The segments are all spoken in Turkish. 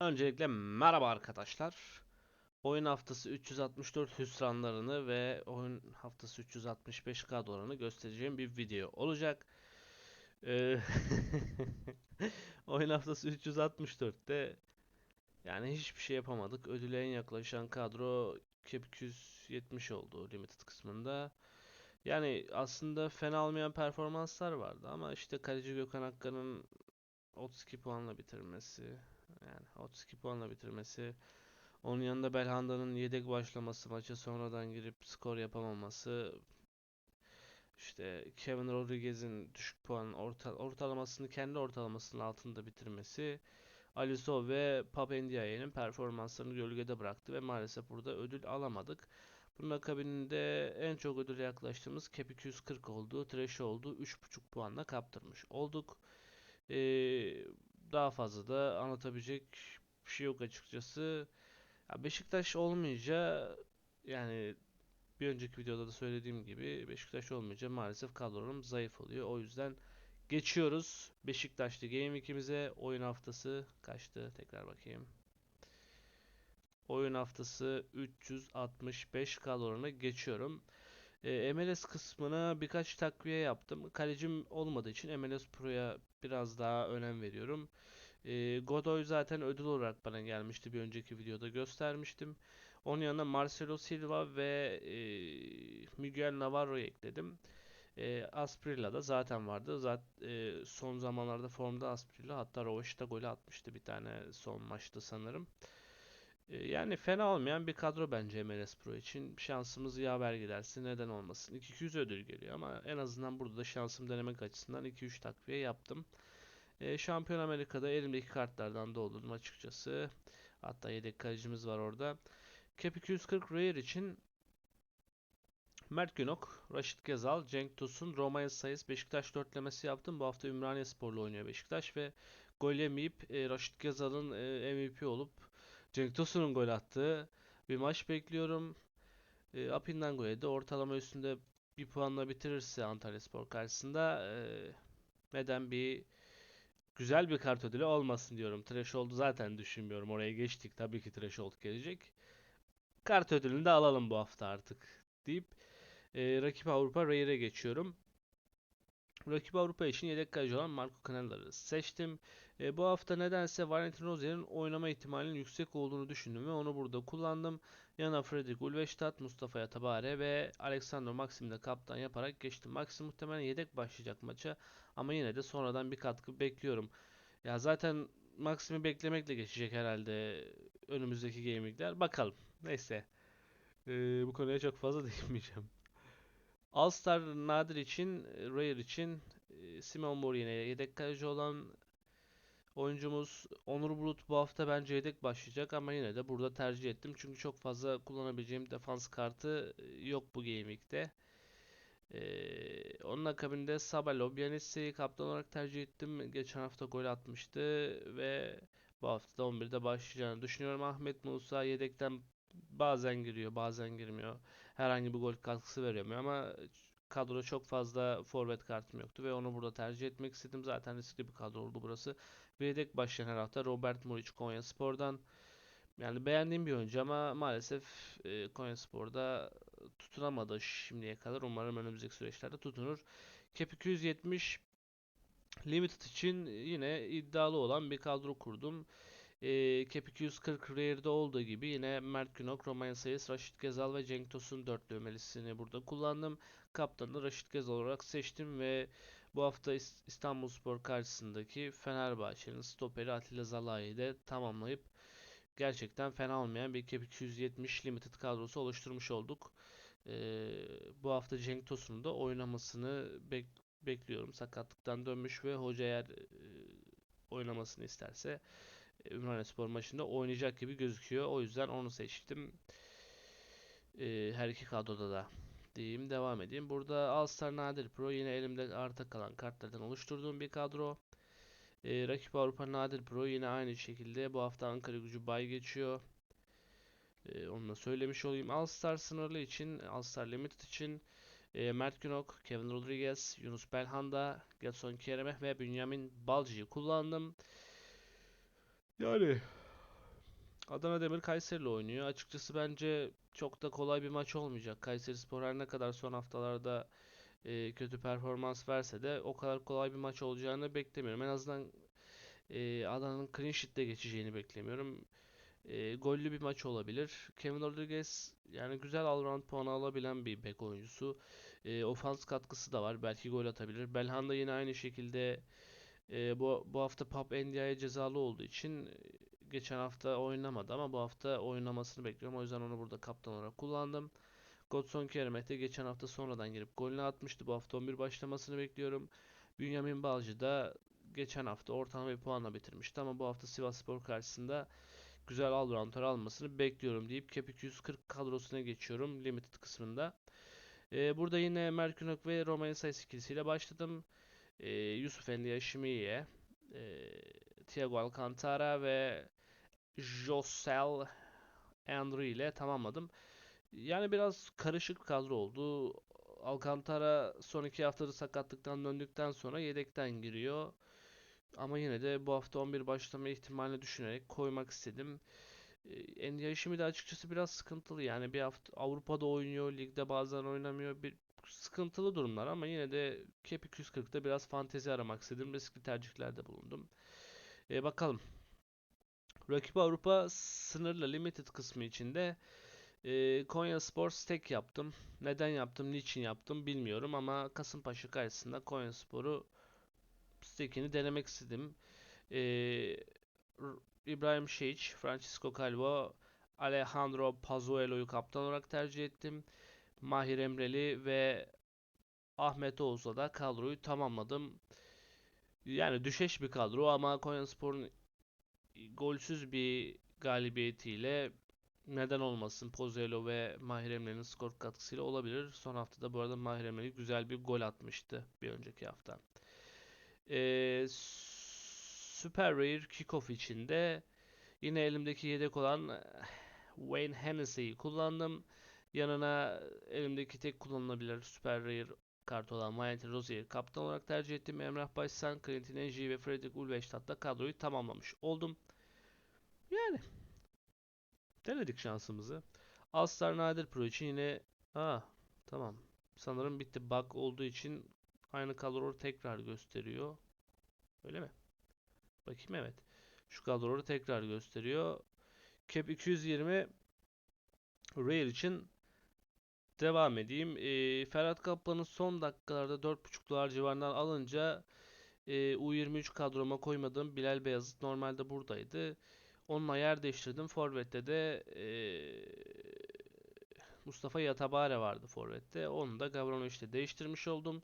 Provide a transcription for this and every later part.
Öncelikle merhaba arkadaşlar. Oyun haftası 364 hüsranlarını ve oyun haftası 365 kadrolarını göstereceğim bir video olacak. Ee, oyun haftası 364'te yani hiçbir şey yapamadık. Ödüle en yaklaşan kadro Cap 270 oldu limited kısmında. Yani aslında fena olmayan performanslar vardı ama işte kaleci Gökhan Akkan'ın 32 puanla bitirmesi yani 32 puanla bitirmesi. Onun yanında Belhanda'nın yedek başlaması, maça sonradan girip skor yapamaması. işte Kevin Rodriguez'in düşük puan orta, ortalamasını kendi ortalamasının altında bitirmesi. Alisson ve Pape Ndiaye'nin performanslarını gölgede bıraktı ve maalesef burada ödül alamadık. Bunun akabinde en çok ödüle yaklaştığımız Cap 240 oldu. Trash oldu. 3.5 puanla kaptırmış olduk. Ee, daha fazla da anlatabilecek bir şey yok açıkçası. Ya Beşiktaş olmayınca yani bir önceki videoda da söylediğim gibi Beşiktaş olmayınca maalesef kadrom zayıf oluyor. O yüzden geçiyoruz Beşiktaşlı Game 2'mize. Oyun haftası kaçtı? Tekrar bakayım. Oyun haftası 365 kadrona geçiyorum. E, MLS kısmına birkaç takviye yaptım. Kalecim olmadığı için MLS Pro'ya biraz daha önem veriyorum. E, Godoy zaten ödül olarak bana gelmişti. Bir önceki videoda göstermiştim. Onun yanına Marcelo Silva ve e, Miguel Navarro'yu ekledim. E, Asprilla da zaten vardı. Zaten son zamanlarda formda Asprilla hatta Rovaş'ta golü atmıştı bir tane son maçta sanırım. E, Yani fena olmayan bir kadro bence MLS Pro için. Şansımız yaver giderse neden olmasın. 200 ödül geliyor ama en azından burada da şansım denemek açısından 2-3 takviye yaptım. E, Şampiyon Amerika'da elimdeki kartlardan doldurdum açıkçası. Hatta yedek kalecimiz var orada. Cap 240 Rare için Mert Günok, Raşit Gezal, Cenk Tosun, Romanya Sayıs, Beşiktaş dörtlemesi yaptım. Bu hafta Ümraniye Spor'la oynuyor Beşiktaş ve gol yemeyip e, Raşit Gezal'ın e, MVP olup Cenk Tosun'un gol attığı bir maç bekliyorum. E, Apin'den gol yedi. Ortalama üstünde bir puanla bitirirse Antalyaspor karşısında e, neden bir güzel bir kart ödülü olmasın diyorum. Threshold zaten düşünmüyorum. Oraya geçtik. Tabii ki Threshold gelecek. Kart ödülünü de alalım bu hafta artık deyip e, rakip Avrupa Rare'e geçiyorum. Rakip Avrupa için yedek kaleci olan Marco Canela'ları seçtim. E, bu hafta nedense Valentin Rozier'in oynama ihtimalinin yüksek olduğunu düşündüm ve onu burada kullandım. Yana Fredrik Ulveştat, Mustafa Yatabare ve Alexander Maxim'i de kaptan yaparak geçtim. Maxim muhtemelen yedek başlayacak maça ama yine de sonradan bir katkı bekliyorum. Ya zaten Maxim'i beklemekle geçecek herhalde önümüzdeki gamingler. Bakalım. Neyse. E, bu konuya çok fazla değinmeyeceğim. All-Star Nadir için, Rare için e, Simon Morien'e yedek kaleci olan oyuncumuz Onur Bulut bu hafta bence yedek başlayacak ama yine de burada tercih ettim. Çünkü çok fazla kullanabileceğim defans kartı e, yok bu Week'te. Ee, onun akabinde Sabalo Bianissi kaptan olarak tercih ettim. Geçen hafta gol atmıştı ve bu hafta da 11'de başlayacağını düşünüyorum. Ahmet Musa yedekten bazen giriyor, bazen girmiyor. Herhangi bir gol katkısı veremiyor ama kadroda çok fazla forvet kartım yoktu ve onu burada tercih etmek istedim. Zaten riskli bir kadro oldu burası. Ve yedek başlayan her hafta Robert Muriç Konyaspor'dan. Yani beğendiğim bir oyuncu ama maalesef e, Konyaspor'da tutunamadı şimdiye kadar. Umarım önümüzdeki süreçlerde tutunur. Cap 270 Limited için yine iddialı olan bir kadro kurdum. E, Cap 240 Rare'de olduğu gibi yine Mert Günok, Romain Sayıs, Raşit Gezal ve Cenk Tosun dörtlümelisini burada kullandım. Kaptanı Raşit Gezal olarak seçtim ve bu hafta İs- İstanbulspor karşısındaki Fenerbahçe'nin stoperi Atilla Zalai'yi de tamamlayıp gerçekten fena olmayan bir Cap 270 Limited kadrosu oluşturmuş olduk. Ee, bu hafta Cenk Tosun'un da oynamasını bek- bekliyorum. Sakatlıktan dönmüş ve hoca eğer e, oynamasını isterse e, Ümraniyespor maçında oynayacak gibi gözüküyor. O yüzden onu seçtim. Ee, her iki kadroda da diyeyim devam edeyim. Burada All Star Nadir Pro yine elimde arta kalan kartlardan oluşturduğum bir kadro. Ee, rakip Avrupa Nadir Pro yine aynı şekilde bu hafta Ankara Gücü bay geçiyor. Ee, onu da söylemiş olayım. All Star sınırlı için, All Star Limited için e, Mert Günok, Kevin Rodriguez, Yunus Belhanda, Gelson Keremeh ve Bünyamin Balcı'yı kullandım. Yani Adana Demir Kayseri'yle oynuyor. Açıkçası bence çok da kolay bir maç olmayacak. Kayserispor her ne kadar son haftalarda e, kötü performans verse de o kadar kolay bir maç olacağını beklemiyorum. En azından e, Adana'nın clean sheet'le geçeceğini beklemiyorum. E, gollü bir maç olabilir. Kevin Rodriguez yani güzel all-round puanı alabilen bir bek oyuncusu. E, ofans katkısı da var. Belki gol atabilir. Belhanda yine aynı şekilde e, bu, bu hafta Pap Ndiaye cezalı olduğu için e, geçen hafta oynamadı ama bu hafta oynamasını bekliyorum. O yüzden onu burada kaptan olarak kullandım. Godson Keramet de geçen hafta sonradan girip golünü atmıştı. Bu hafta 11 başlamasını bekliyorum. Bünyamin Balcı da geçen hafta ortalama bir puanla bitirmişti ama bu hafta Sivasspor karşısında güzel all-rounder almasını bekliyorum deyip Cap 240 kadrosuna geçiyorum limited kısmında. Ee, burada yine Merkünok ve Romain Sayıs ikilisiyle başladım. Ee, Yusuf Endiaşimiye, e, Thiago Alcantara ve Josel Andrew ile tamamladım. Yani biraz karışık bir kadro oldu. Alcantara son iki haftada sakatlıktan döndükten sonra yedekten giriyor. Ama yine de bu hafta 11 başlama ihtimalini düşünerek koymak istedim. En yaşımı da açıkçası biraz sıkıntılı. Yani bir hafta Avrupa'da oynuyor, ligde bazen oynamıyor. Bir sıkıntılı durumlar ama yine de Cap 240'da biraz fantezi aramak istedim. Riskli tercihlerde bulundum. E, bakalım. Rakip Avrupa sınırlı limited kısmı içinde e, Konya Spor stake yaptım. Neden yaptım, niçin yaptım bilmiyorum ama Kasımpaşa karşısında Konya Spor'u stake'ini denemek istedim. E, İbrahim Şehiç, Francisco Calvo, Alejandro Pazuelo'yu kaptan olarak tercih ettim. Mahir Emreli ve Ahmet Oğuz'la da kadroyu tamamladım. Yani düşeş bir kadro ama Konyaspor'un golsüz bir galibiyetiyle neden olmasın Pozuelo ve Mahir Emre'nin skor katkısıyla olabilir. Son haftada bu arada Mahir Emre güzel bir gol atmıştı bir önceki hafta. Ee, Super Rare Kickoff içinde yine elimdeki yedek olan Wayne Hennessy'yi kullandım. Yanına elimdeki tek kullanılabilir Super Rare kartı olan Valentin Rozier'i kaptan olarak tercih ettim. Emrah Başsan, Clinton Enji ve Fredrik Ulveştat'la kadroyu tamamlamış oldum. Yani denedik şansımızı. Alstar Nadir Pro için yine Aa, tamam. Sanırım bitti. Bug olduğu için aynı kadroyu tekrar gösteriyor. Öyle mi? Bakayım evet. Şu kadroyu tekrar gösteriyor. Cap 220 Rare için devam edeyim. E, Ferhat Kaplan'ı son dakikalarda 4.5 dolar civarından alınca e, U23 kadroma koymadığım Bilal Beyazıt normalde buradaydı. Onunla yer değiştirdim. Forvet'te de e, Mustafa Yatabare vardı Forvet'te. Onu da Gavranoviç'te değiştirmiş oldum.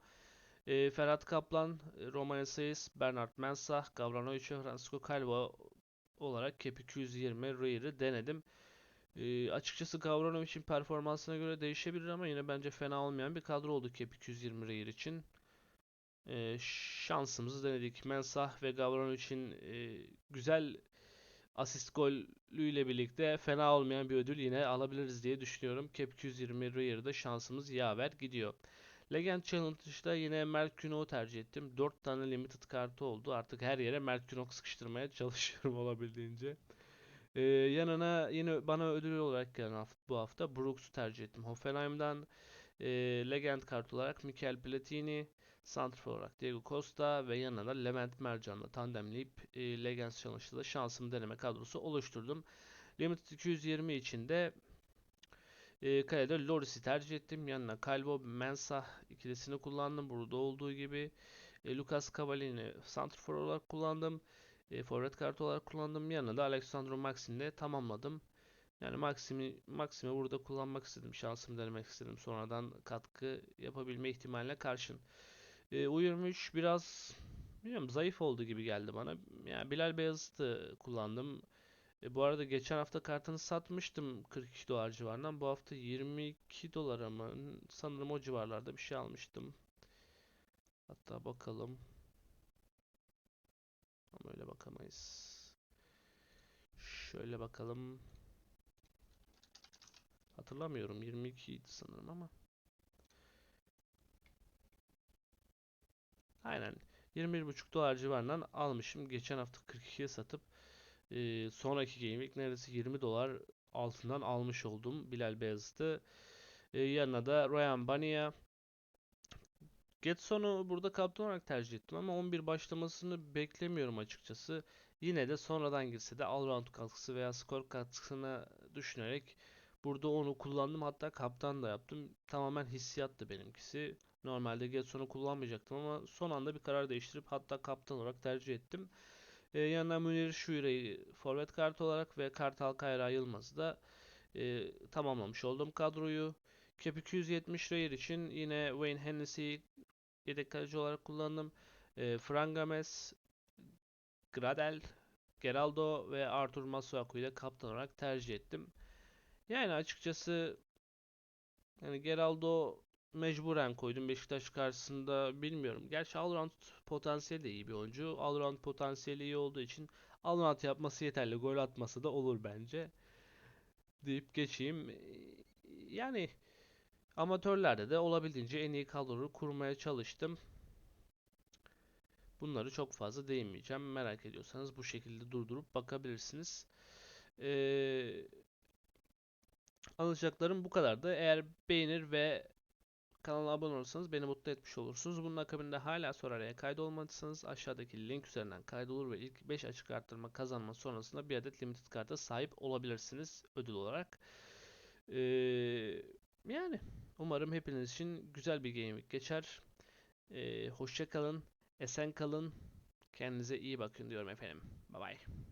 E, Ferhat Kaplan, Romanya Sayıs, Bernard Mensah, Gavranoviç Francisco Calvo olarak Cap 220 Rare'ı denedim. E, açıkçası Gavranovic'in performansına göre değişebilir ama yine bence fena olmayan bir kadro oldu Cap 220 Rare için. E, şansımızı denedik. Mensah ve Gavranovic'in e, güzel asist golüyle birlikte fena olmayan bir ödül yine alabiliriz diye düşünüyorum. Cap 220 Rare'da şansımız yaver gidiyor. Legend Challenge'da yine Mert tercih ettim. 4 tane limited kartı oldu. Artık her yere Mert sıkıştırmaya çalışıyorum olabildiğince. Ee, yanına yine bana ödül olarak gelen hafta, bu hafta Brooks'u tercih ettim. Hoffenheim'dan e, Legend kart olarak Mikel Platini, Santrfor olarak Diego Costa ve yanına da Levent Mercan'la tandemleyip e, Legends Challenge'da şansımı deneme kadrosu oluşturdum. Limited 220 içinde e, kalede Loris'i tercih ettim. Yanına Calvo Mensah ikilisini kullandım. Burada olduğu gibi. E, Lucas Cavallini Santrfor olarak kullandım. E, forvet kartı olarak kullandım. Yanına da Alexandro Maxim'le tamamladım. Yani Maxim'i Maxim'i burada kullanmak istedim. Şansımı denemek istedim. Sonradan katkı yapabilme ihtimaline karşın. E, U23 biraz bilmiyorum zayıf oldu gibi geldi bana. Yani Bilal Beyazıt'ı kullandım. E, bu arada geçen hafta kartını satmıştım 42 dolar civarından. Bu hafta 22 dolara mı? Sanırım o civarlarda bir şey almıştım. Hatta bakalım. Ama öyle bakamayız. Şöyle bakalım. Hatırlamıyorum. 22 idi sanırım ama. Aynen. 21,5 dolar civarından almışım. Geçen hafta 42'ye satıp Ee, sonraki Game Week neredeyse 20 dolar altından almış oldum Bilal Beyazıt'ı. Ee, yanına da Ryan Bania. Getson'u burada kaptan olarak tercih ettim ama 11 başlamasını beklemiyorum açıkçası. Yine de sonradan girse de all-round katkısı veya skor katkısını düşünerek burada onu kullandım. Hatta kaptan da yaptım. Tamamen hissiyattı benimkisi. Normalde Getson'u kullanmayacaktım ama son anda bir karar değiştirip hatta kaptan olarak tercih ettim. Ee, yanına Münir Şuire'yi forvet kartı olarak ve Kartal Kayra Yılmaz'ı da e, tamamlamış oldum kadroyu. Cap 270 Rare için yine Wayne Hennessy yedek kaleci olarak kullandım. E, Fran Games, Gradel, Geraldo ve Artur Masuaku ile kaptan olarak tercih ettim. Yani açıkçası yani Geraldo mecburen koydum Beşiktaş karşısında bilmiyorum. Gerçi Allround potansiyeli de iyi bir oyuncu. Allround potansiyeli iyi olduğu için Allround yapması yeterli. Gol atması da olur bence. Deyip geçeyim. Yani amatörlerde de olabildiğince en iyi kadroyu kurmaya çalıştım. Bunları çok fazla değinmeyeceğim. Merak ediyorsanız bu şekilde durdurup bakabilirsiniz. Ee, anlatacaklarım bu kadardı. Eğer beğenir ve kanala abone olursanız beni mutlu etmiş olursunuz. Bunun akabinde hala soru araya kaydolmadıysanız aşağıdaki link üzerinden kaydolur ve ilk 5 açık arttırma kazanma sonrasında bir adet limited karta sahip olabilirsiniz ödül olarak. Ee, yani umarım hepiniz için güzel bir game week geçer. Ee, hoşça kalın, esen kalın. Kendinize iyi bakın diyorum efendim. Bye bye.